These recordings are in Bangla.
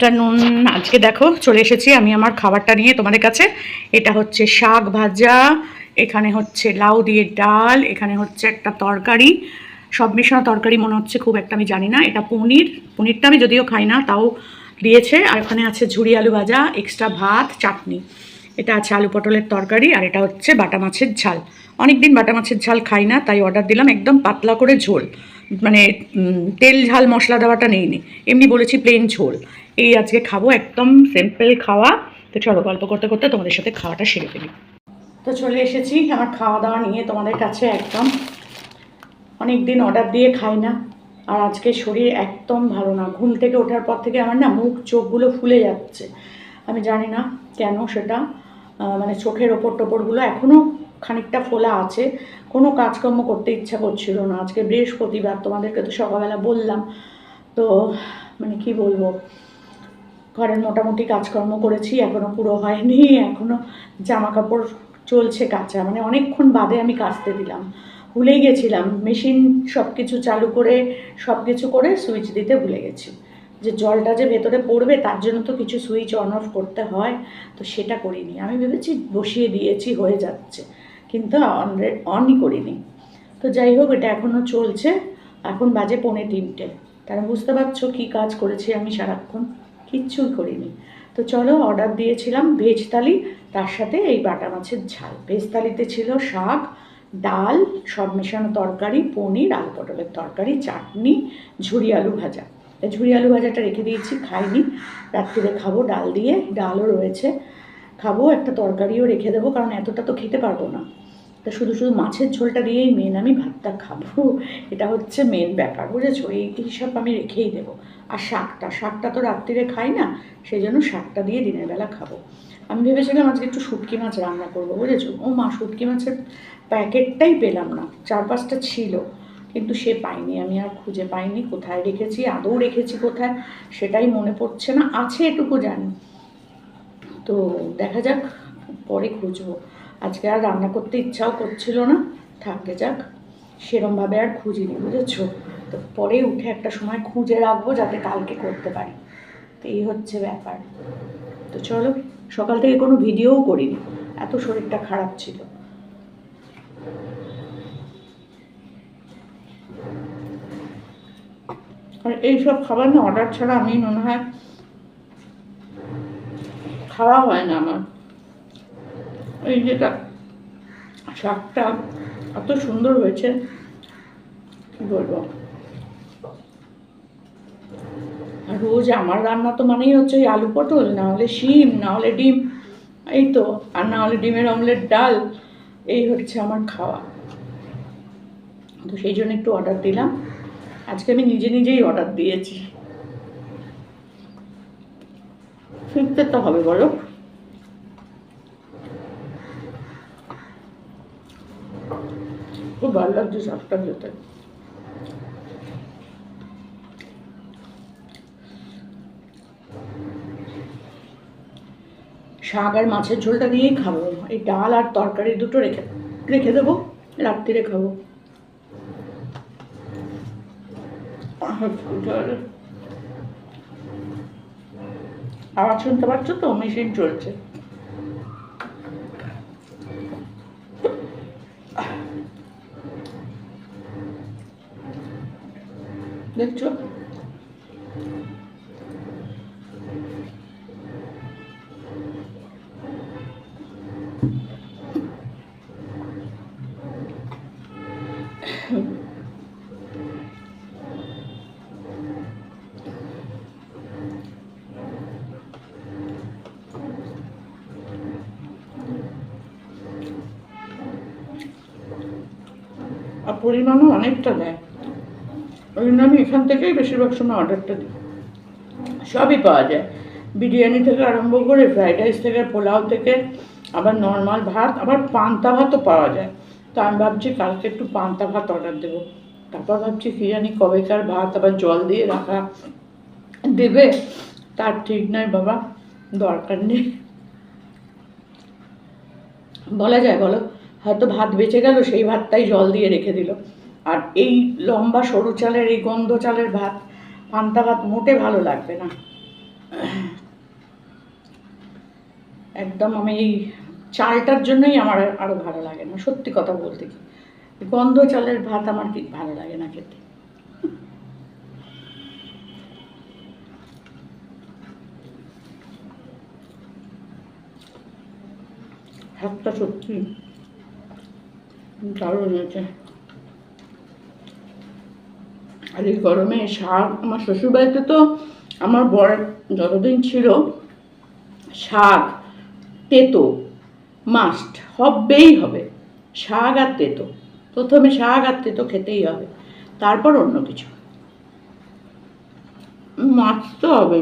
আফটারনুন আজকে দেখো চলে এসেছি আমি আমার খাবারটা নিয়ে তোমাদের কাছে। এটা হচ্ছে শাক ভাজা, এখানে হচ্ছে লাউ দিয়ে ডাল, এখানে হচ্ছে একটা তরকারি। সব মেশানো তরকারি মনে হচ্ছে খুব একটা আমি জানি না। এটা পনির, পনিরটা আমি যদিও খাই না, তাও দিয়েছে। আর ওখানে আছে ঝুড়ি আলু ভাজা, এক্সট্রা ভাত, চাটনি। এটা আছে আলু পটলের তরকারি আর এটা হচ্ছে বাটা মাছের ঝাল। অনেক দিন বাটা মাছের ঝাল খাই না, তাই অর্ডার দিলাম একদম পাতলা করে ঝোল। মানে তেল ঝাল মশলা দেওয়াটা নেইনি এমনি বলেছি প্লেন ঝোল। এই আজকে খাব একদম সিম্পল খাওয়া। তো চলো গল্প করতে করতে তোমাদের সাথে খাওয়াটা সেরে ফেলি। তো চলে এসেছি আমার খাওয়া দাওয়া নিয়ে তোমাদের কাছে একদম। অনেক দিন অর্ডার দিয়ে খাই না। আর আজকে শরীর একদম ভালো না। ঘুম থেকে ওঠার পর থেকে আমার না মুখ চোখগুলো ফুলে যাচ্ছে। আমি জানি না কেন সেটা। মানে চোখের ওপর টোপরগুলো এখনও খানিকটা ফোলা আছে। কোনো কাজকর্ম করতে ইচ্ছা করছিল না। আজকে বৃহস্পতিবার, তোমাদেরকে তো সকালবেলা বললাম। তো মানে কি বলব? ঘরের মোটামুটি কাজকর্ম করেছি এখনও পুরো হয়নি এখনও জামা কাপড় চলছে কাচা। মানে অনেকক্ষণ বাদে আমি কাচতে দিলাম। ভুলেই গেছিলাম। মেশিন সব কিছু চালু করে সব কিছু করে সুইচ দিতে ভুলে গেছি। যে জলটা যে ভেতরে পড়বে, তার জন্য তো কিছু সুইচ অন অফ করতে হয়। তো সেটা করিনি। আমি ভেবেছি বসিয়ে দিয়েছি, হয়ে যাচ্ছে। কিন্তু অন অনই করিনি। তো যাই হোক, এটা এখনও চলছে। এখন বাজে পৌনে তিনটে। তারা বুঝতে পারছ কী কাজ করেছি আমি সারাক্ষণ? কিচ্ছুই করিনি। তো চলো অর্ডার দিয়েছিলাম ভেজ থালি, তার সাথে এই বাটা মাছের ঝাল। ভেজ থালিতে ছিল শাক, ডাল, সব মেশানো তরকারি, পনির, আলু পটলের তরকারি, চাটনি, ঝুরি আলু ভাজা। এই ঝুরি আলু ভাজাটা রেখে দিয়েছি, খাইনি। রাত্রিরে খাব ডাল দিয়ে, ডালও রয়েছে। খাব, একটা তরকারিও রেখে দেবো, কারণ এতটা তো খেতে পারব না। তা শুধু শুধু মাছের ঝোলটা দিয়েই মেন আমি ভাতটা খাব। এটা হচ্ছে মেন ব্যাপার, বুঝেছ? এই হিসাব আমি রেখেই দেবো। আর শাকটা শাকটা তো রাত্রিরে খাই না সেই জন্য শাকটা দিয়ে দিনের বেলা খাব। আমি ভেবেছিলাম আজকে একটু শুটকি মাছ রান্না করব, বুঝেছ? ও মা, শুটকি মাছের প্যাকেটটাই পেলাম না, চার পাঁচটা ছিল, কিন্তু সে পাইনি, আমি আর খুঁজে পাইনি কোথায় রেখেছি, আদৌ রেখেছি কোথায়, সেটাই মনে পড়ছে না, আছে এটুকু জানি। তো দেখা যাক, পরে খুঁজবো। আজকে আর রান্না করতে ইচ্ছাও করছিল না। থাকে যাক সেরমভাবে আর খুঁজিনি, বুঝেছ? তো পরে উঠে একটা সময় খুঁজে রাখব যাতে কালকে করতে পারি। তো এই হচ্ছে ব্যাপার। তো চলো, সকাল থেকে কোনো ভিডিওও করিনি, এত শরীরটা খারাপ ছিল। আর এইসব খাবার না অর্ডার ছাড়া আমি মনে হয় খাওয়া হয় না আমার। এই যেটা শাকটা এত সুন্দর হয়েছে। কি বলব? রোজ আমার রান্না তো মানেই হচ্ছে ওই আলু পটল, না হলে শিম, না হলে ডিম। এই তো, আর না হলে ডিমের অমলেট ডাল, এই হচ্ছে আমার খাওয়া। তো সেই জন্য একটু অর্ডার দিলাম। আজকে আমি নিজে নিজেই অর্ডার দিয়েছি। ফিরতে তো হবে বলো? খুব ভালো লাগছে শাকটা খেতে। শাক আর মাছের ঝোলটা দিয়েই খাব। এই ডাল আর তরকারি দুটো রেখে রেখে দেবো রাত্রিরে খাব। আওয়াজ শুনতে পাচ্ছ তো? মেশিন চলছে। দেখছ আর পরিমাণও অনেকটা দেয়। ওই জন্য আমি এখান থেকেই বেশিরভাগ সময় অর্ডারটা দিই। সবই পাওয়া যায়। বিরিয়ানি থেকে আরম্ভ করে ফ্রাইড রাইস থেকে, পোলাও থেকে, আবার নর্মাল ভাত, আবার পান্তা ভাতও পাওয়া যায়। তো আমি ভাবছি কালকে একটু পান্তা ভাত অর্ডার দেবো। তারপর ভাবছি কী জানি কবেকার ভাত, আবার জল দিয়ে রাখা দেবে? তার ঠিক নয় বাবা, দরকার নেই। বলা যায় বলো, হয়তো ভাত বেঁচে গেল, সেই ভাতটাই জল দিয়ে রেখে দিল। আর এই লম্বা সরু চালের, এই গন্ধ চালের ভাত, পান্তা ভাত মোটে ভালো লাগবে না। একদম আমি এই চালটার জন্যই আমার আরও ভালো লাগে না, সত্যি কথা বলতে কি। গন্ধ চালের ভাত আমার ঠিক ভালো লাগে না খেতে। ভাতটা সত্যি দারুণ হয়েছে। আর এই গরমে শাক, আমার শ্বশুরবাড়িতে তো আমার বর যতদিন ছিল, শাক, তেতো মাস্ট হবেই হবে। শাক আর তেতো, প্রথমে শাক আর তেতো খেতেই হবে, তারপর অন্য কিছু। মাছ তো হবে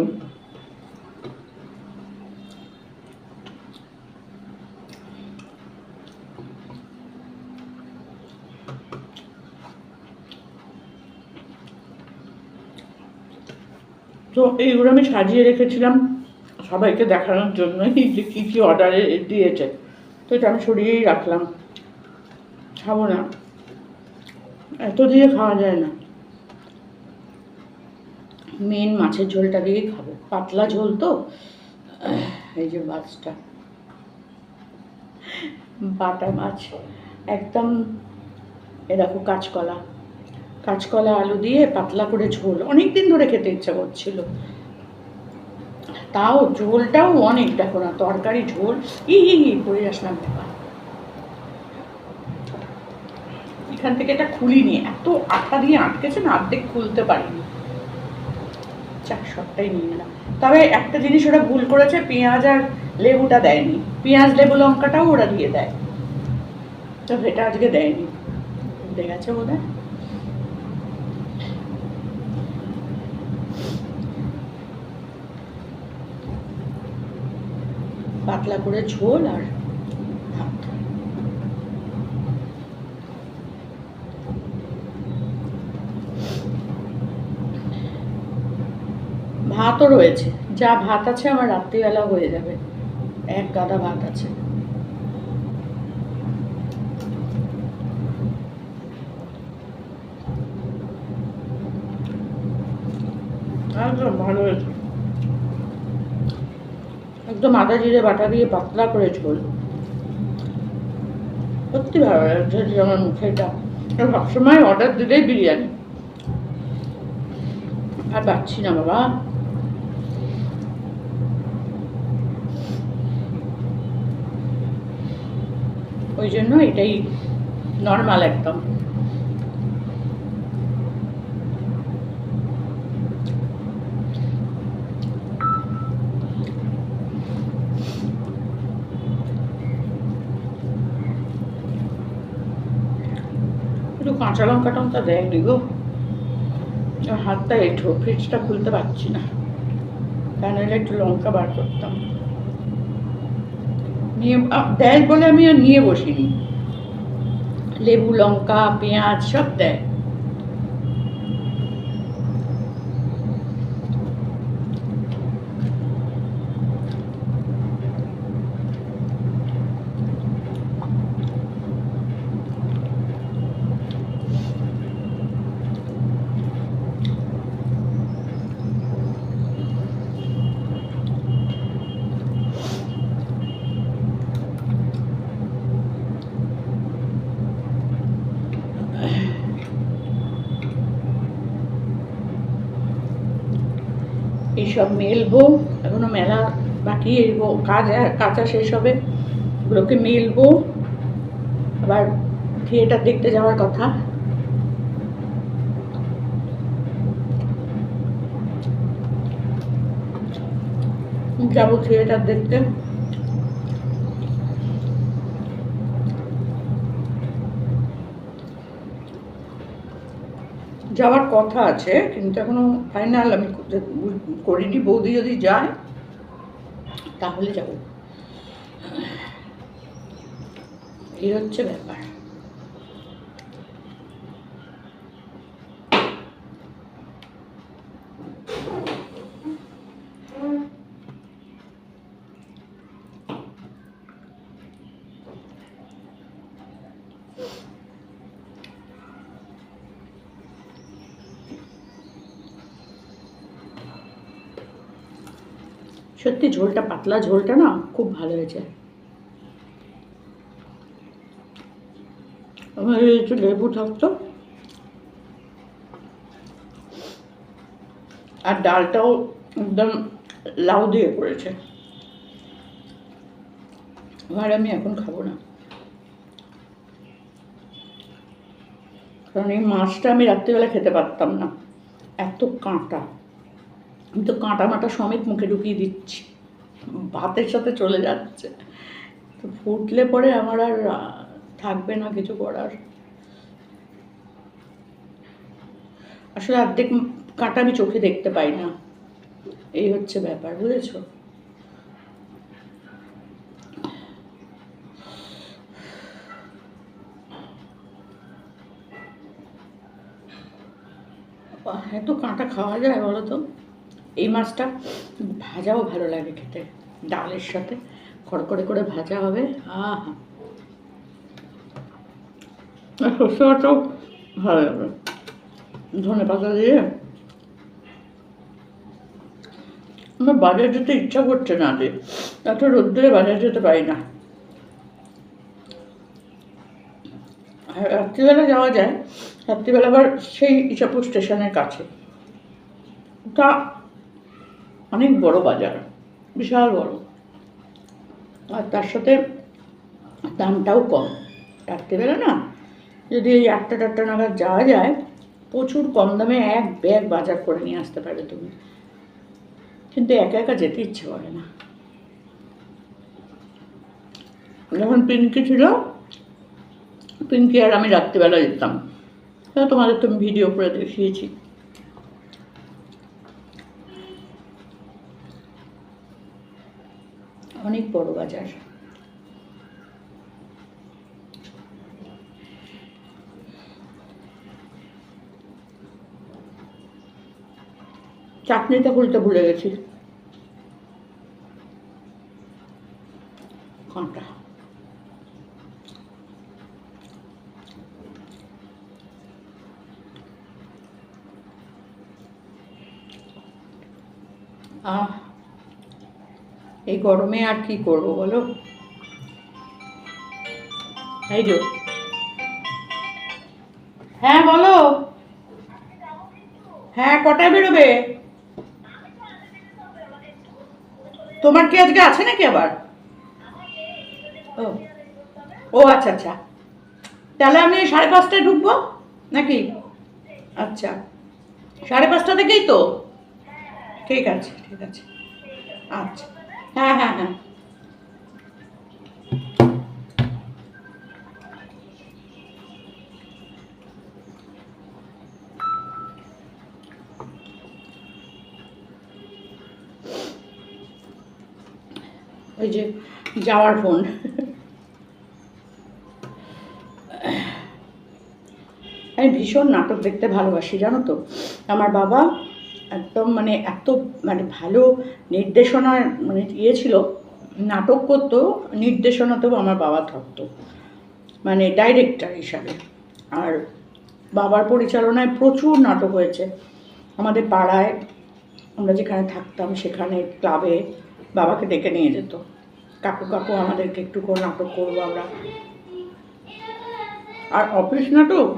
তো এইগুলো আমি সাজিয়ে রেখেছিলাম। সবাইকে দেখানোর জন্যই যে কী কী অর্ডারে দিয়েছে। তো এটা আমি সরিয়েই রাখলাম। খাব না। এত দিয়ে খাওয়া যায় না। মেন মাছের ঝোলটা দিয়েই খাব। পাতলা ঝোল তো? এই যে মাছটা। বাটা মাছ। একদম এরকম কাঁচকলা। কাঁচকলা, আলু দিয়ে পাতলা করে ঝোল। অনেক দিন ধরে খেতে ইচ্ছা করছিল। তাও ঝোলটাও অনেক দেখো না, তরকারি, ঝোল, ই পড়ে আসলাম ব্যাপার এখান থেকে এটা খুলিনি, এত আটা দিয়ে আটকেছে না, অর্ধেক খুলতে পারিনি। চাক সবটাই নিয়ে নিলাম। তবে একটা জিনিস ওরা ভুল করেছে, পেঁয়াজ আর লেবুটা দেয়নি। পেঁয়াজ, লেবু, লঙ্কাটাও ওরা দিয়ে দেয়। তো সেটা আজকে দেয়নি। উঠে গেছে বোধ হয় পাতলা করে ঝোল আর ভাতও রয়েছে। যা ভাত আছে আমার রাত্রিবেলা হয়ে যাবে। এক গাদা ভাত আছে একদম ভালো হয়েছে একদম আদা জিরে বাটা দিয়ে পাতলা করে ঝোল। সত্যি ভালো লাগছে আমার মুখে এটা। সবসময় অর্ডার দিলেই বিরিয়ানি। আর পাচ্ছি না বাবা। ওই জন্য এটাই নর্মাল একদম একটু কাঁচা লঙ্কা টঙ্কা দেয়নি গো। হাতটা এঠো ফ্রিজটা খুলতে পারছি না। তা নাহলে একটু লঙ্কা বার করতাম। নিয়ে দেয় বলে আমি আর নিয়ে বসিনি। লেবু লঙ্কা, পেঁয়াজ সব দেয় এইসব মেলবো, এখনও মেলা বাকি কাজ কাঁচা শেষ হবে। ওগুলোকে মেলবো। আবার থিয়েটার দেখতে যাওয়ার কথা। যাব থিয়েটার দেখতে। যাওয়ার কথা আছে, কিন্তু এখনও ফাইনাল আমি করিনি, বৌদি যদি যায়, তাহলে যাব। এই হচ্ছে ব্যাপার। সত্যি ঝোলটা, পাতলা ঝোলটা না খুব ভালো হয়েছে। আমার একটু লেবু থাকতো আর ডালটাও একদম লাউ দিয়ে করেছে। আর আমি এখন খাব না। কারণ এই মাছটা আমি রাত্রিবেলা খেতে পারতাম না। এত কাঁটা। আমি তো কাঁটা মাটা সমেত মুখে ঢুকিয়ে দিচ্ছি। ভাতের সাথে চলে যাচ্ছে। তো ফুটলে পরে আমার আর থাকবে না কিছু করার। আসলে অর্ধেক কাঁটা আমি চোখে দেখতে পাই না। এই হচ্ছে ব্যাপার, বুঝেছ? এত কাঁটা খাওয়া যায় বলো তো? এই মাছটা ভাজাও ভালো লাগে খেতে, ডালের সাথে। খড়কড়ে করে ভাজা হবে। আর শস্য বাটাও ভালো লাগবে। ধনে পাতা দিয়ে। আমার বাজার যেতে ইচ্ছা করছে না যে, এত রোদ্দুরে বাজার যেতে পারি না। রাত্রিবেলা যাওয়া যায়, রাত্রিবেলা আবার সেই ইসাপুর স্টেশনের কাছে। ওটা অনেক বড় বাজার, বিশাল বড়। আর তার সাথে দামটাও কম। রাত্রিবেলা না যদি এই আটটা টাটটা নাগাদ যাওয়া যায়, প্রচুর কম দামে এক ব্যাগ বাজার করে নিয়ে আসতে পারবে তুমি। কিন্তু একা একা যেতে ইচ্ছে করে না। যখন পিঙ্কি ছিল, পিঙ্কি আর আমি রাত্রিবেলা যেতাম। তোমাদের তো আমি ভিডিও করে দেখিয়েছি। অনেক বড় বাজার। চাটনিটা খুলতে ভুলে গেছি। কোনটা? আহ এই গরমে আর কি করব বলো? এই যো। হ্যাঁ বলো। হ্যাঁ কটায় বেরোবে? তোমার কি আজকে আছে নাকি আবার? ও ও আচ্ছা আচ্ছা। তাহলে আমি সাড়ে পাঁচটায় ঢুকবো নাকি? আচ্ছা। সাড়ে পাঁচটা থেকেই তো? ঠিক আছে ঠিক আছে। আচ্ছা। হ্যাঁ হ্যাঁ হ্যাঁ। ওই যে যাওয়ার ফোন। আমি ভীষণ নাটক দেখতে ভালোবাসি, জানো তো? আমার বাবা একদম মানে এত মানে ভালো নির্দেশনা মানে ইয়ে ছিল, নাটক করতো নির্দেশনাতেও আমার বাবা থাকতো মানে ডাইরেক্টর হিসাবে। আর বাবার পরিচালনায় প্রচুর নাটক হয়েছে। আমাদের পাড়ায় আমরা যেখানে থাকতাম সেখানে ক্লাবে বাবাকে ডেকে নিয়ে যেত। কাকু কাকু, আমাদেরকে একটু করে নাটক করব আমরা। আর অফিস নাটক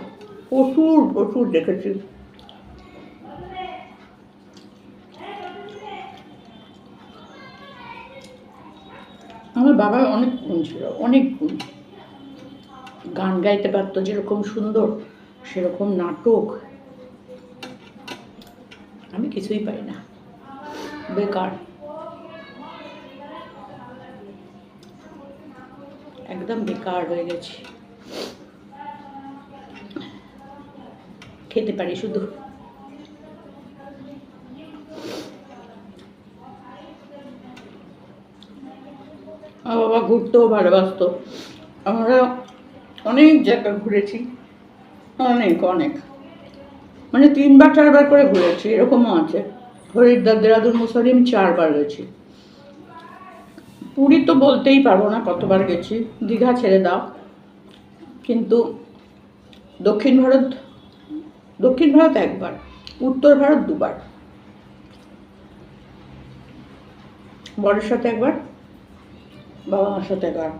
প্রচুর প্রচুর দেখেছি। বাবার অনেক গুণ ছিল, অনেক গুণ। গান গাইতে পারতো যেরকম সুন্দর, সেরকম নাটক আমি কিছুই পাই না। বেকার। একদম বেকার হয়ে গেছি। খেতে পারি শুধু। আমার বাবা ঘুরতেও ভালোবাসতো। আমরা অনেক জায়গা ঘুরেছি, অনেক অনেক। মানে তিনবার, চারবার করে ঘুরেছি, এরকমও আছে। হরিদ্বার দেরাদুন মুসারি আমি চারবার গেছি। পুরী তো বলতেই পারব না কতবার গেছি, দীঘা ছেড়ে দাও। কিন্তু দক্ষিণ ভারত দক্ষিণ ভারত একবার, উত্তর ভারত দুবার। বরের সাথে একবার। বাবা মার সাথে একবার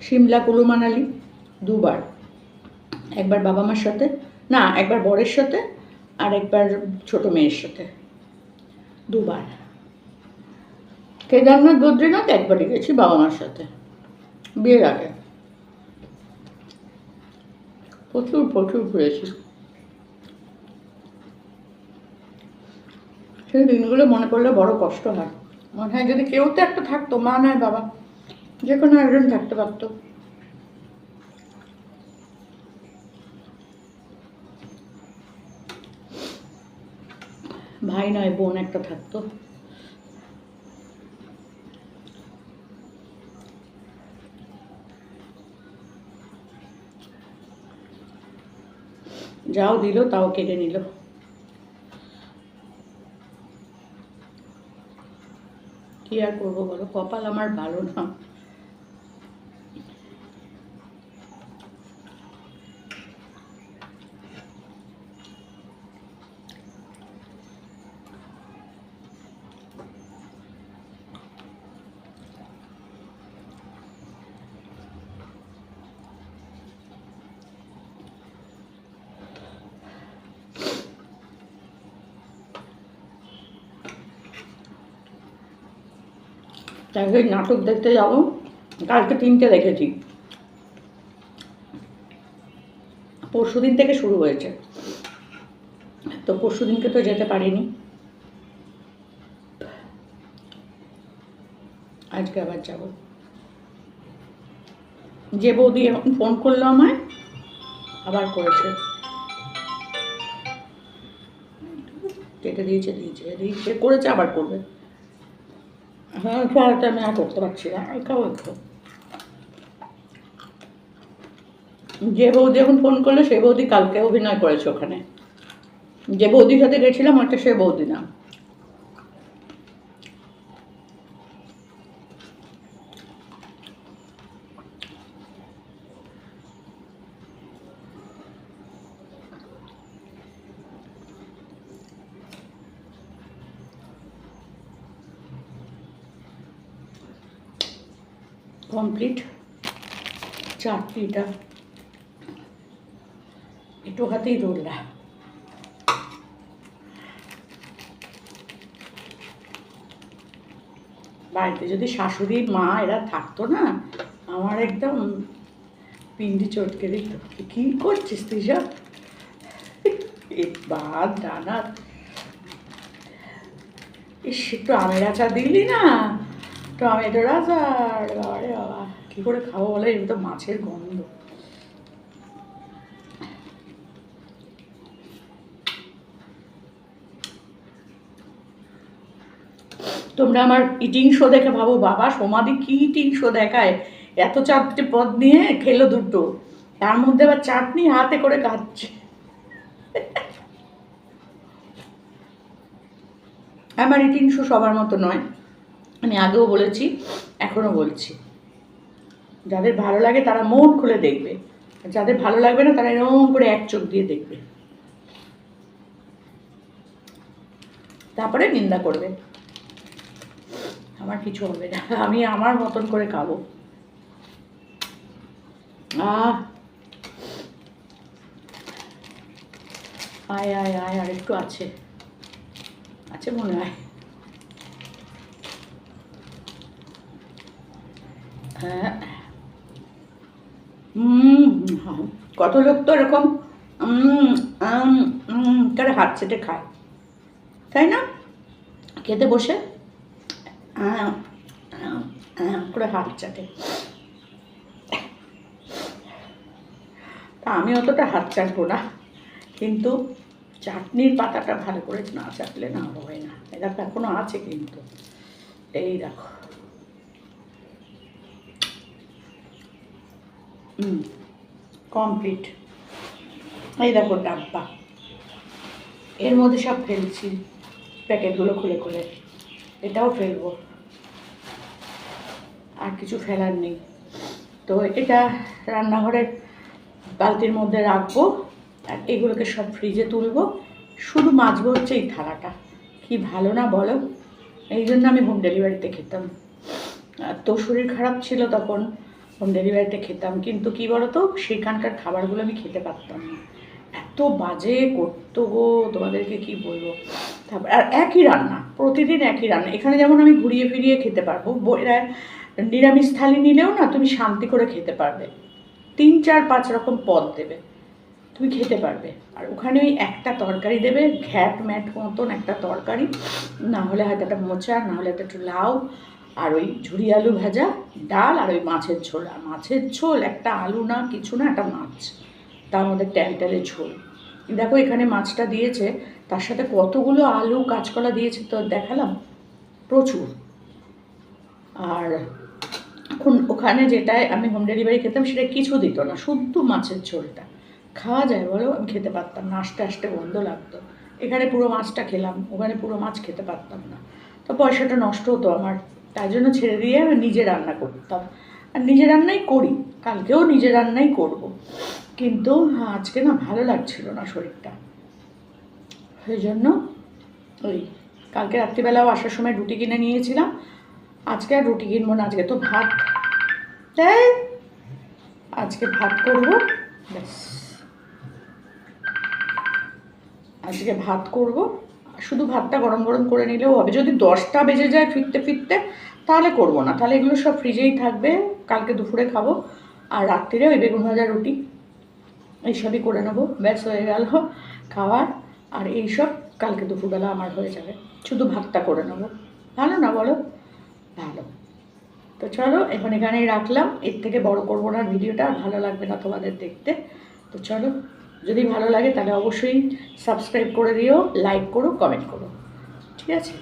সিমলা কুলু মানালি, দুবার। একবার বাবা মার সাথে, না, একবার বরের সাথে, আর একবার ছোট মেয়ের সাথে। দুবার। কেদারনাথ, বদ্রীনাথ, একবারই গেছি বাবা মার সাথে। বিয়ের আগে। প্রচুর প্রচুর ঘুরেছি। সেই দিনগুলো মনে করলে বড় কষ্ট হয়। মনে হয় যদি কেউ তো একটা থাকতো, মা নয় বাবা, যে কোনো একজন থাকতে পারতো। ভাই নয়, বোন একটা থাকতো। যাও দিল, তাও কেটে নিল। কি আর করব বলো? কপাল আমার ভালো না। তাকে নাটক দেখতে যাব। কালকে তিনটে দেখেছি। পরশু দিন থেকে শুরু হয়েছে। তো পরশু দিনকে তো যেতে পারিনি। আজকে আবার যাব। যে বৌদি এখন ফোন করল আমায়, আবার করেছে। কেটে দিয়েছে দিয়েছে দিয়েছে, করেছে, আবার করবে। হ্যাঁ খেয়ালটা আমি আর করতে পারছি না। খাব একটু যে বৌদি এখন ফোন করল সে বৌদি কালকে অভিনয় করেছে ওখানে। যে বৌদির সাথে গেছিলাম ওটা সে বৌদি না। কমপ্লিট চাটনিটা একটু হাতেই রোললা বাড়িতে যদি শাশুড়ি, মা এরা থাকতো না, আমার একদম পিন্ডি চটকে দিত। কি করছিস তুই সব বাদ ডানা ইস, একটু আমের আচার দিলি না? টমেটোর আচার বাবারে বাবা, কী করে খাব বলে? এগুলো তো মাছের গন্ধ। তোমরা আমার ইটিং শো দেখে ভাবো, বাবা সমাধি কি ইটিং শো দেখায়? এত চারটে পদ নিয়ে খেলো দুটো। তার মধ্যে আবার চাটনি হাতে করে খাচ্ছে। আমার ইটিং শো সবার মতো নয়। আমি আগেও বলেছি, এখনও বলছি। যাদের ভালো লাগে তারা মন খুলে দেখবে। যাদের ভালো লাগবে না তারা এরকম করে এক চোখ দিয়ে দেখবে। তারপরে নিন্দা করবে। আমার কিছু হবে না, আমি আমার মতন করে খাব। আহ! আয় আয় আয় আর একটু আছে। আছে মনে হয় হ্যাঁ উম, কত লোক তো এরকম? করে হাত চেটে খায়। তাই না? খেতে বসে। করে হাত চাটে। তা আমি অতটা হাত চাটবো না। কিন্তু চাটনির পাতাটা ভালো করে না চাটলে না হয় না। এটা তো এখনও আছে কিন্তু। এই দেখো হুম কমপ্লিট এই দেখো ডাব্বা। এর মধ্যে সব ফেলছি, প্যাকেটগুলো খুলে খুলে। এটাও ফেলব। আর কিছু ফেলার নেই। তো এটা রান্নাঘরের বালতির মধ্যে রাখব, আর এগুলোকে সব ফ্রিজে তুলবো। শুধু মাজবো হচ্ছে এই থালাটা। কি ভালো না বলো? এই জন্য আমি হোম ডেলিভারিতে খেতাম। তো শরীর খারাপ ছিল তখন। হোম ডেলিভারিতে খেতাম। কিন্তু কি বলতো, সেখানকার খাবারগুলো আমি খেতে পারতাম না। এত বাজে করতো গো, তোমাদেরকে কি বলব? তারপর, আর একই রান্না, প্রতিদিন একই রান্না। এখানে যেমন আমি ঘুরিয়ে ফিরিয়ে খেতে পারব, বইরা নিরামিষ থালি নিলেও না, তুমি শান্তি করে খেতে পারবে। তিন, চার, পাঁচ রকম পদ দেবে, তুমি খেতে পারবে। আর ওখানে ওই একটা তরকারি দেবে ঘ্যাট ম্যাট মতন একটা তরকারি। না হলে হয়তো একটা মোচা, না হলে একটা একটু লাউ আর ওই ঝুরি আলু ভাজা, ডাল আর ওই মাছের ঝোল। আর মাছের ঝোল একটা আলু না, কিছু না, একটা মাছ। তার মধ্যে ট্যালট্যালে ঝোল। দেখো এখানে মাছটা দিয়েছে, তার সাথে কতগুলো আলু কাঁচকলা দিয়েছে তো দেখালাম? প্রচুর। আর এখন ওখানে যেটায় আমি হোম ডেলিভারি খেতাম সেটা কিছু দিত না, শুদ্ধ মাছের ঝোলটা। খাওয়া যায় বলো, আমি খেতে পারতাম না, আস্তে আস্তে গন্ধ লাগতো। এখানে পুরো মাছটা খেলাম, ওখানে পুরো মাছ খেতে পারতাম না। তো পয়সাটা নষ্ট হতো আমার। তাই জন্য ছেড়ে দিয়ে আমি নিজে রান্না করতাম আর নিজে রান্নাই করি, কালকেও নিজে রান্নাই করব। কিন্তু আজকে না ভালো লাগছিল না শরীরটা। সেই জন্য ওই কালকে রাত্রিবেলাও আসার সময় রুটি কিনে নিয়েছিলাম। আজকে আর রুটি কিনবো না, আজকে তো ভাত। তাই আজকে ভাত করব, ব্যাস। আজকে ভাত করব। শুধু ভাতটা গরম গরম করে নিলেও হবে। যদি দশটা বেজে যায় ফিরতে ফিরতে, তাহলে করব না। তাহলে এগুলো সব ফ্রিজেই থাকবে। কালকে দুপুরে খাব। আর রাত্রিরে ওই বেগুন ভাজা রুটি। এইসবই করে নেব। ব্যাস, হয়ে গেল খাওয়ার। আর এইসব কালকে দুপুরবেলা আমার হয়ে যাবে। শুধু ভাতটা করে নেব। ভালো না বলো? ভালো। তো চলো, এখন এখানেই রাখলাম। এর থেকে বড় করব না ভিডিওটা। ভালো লাগবে না তোমাদের দেখতে। তো চলো। যদি ভালো লাগে তাহলে অবশ্যই সাবস্ক্রাইব করে দিও লাইক করো কমেন্ট করো। ঠিক আছে?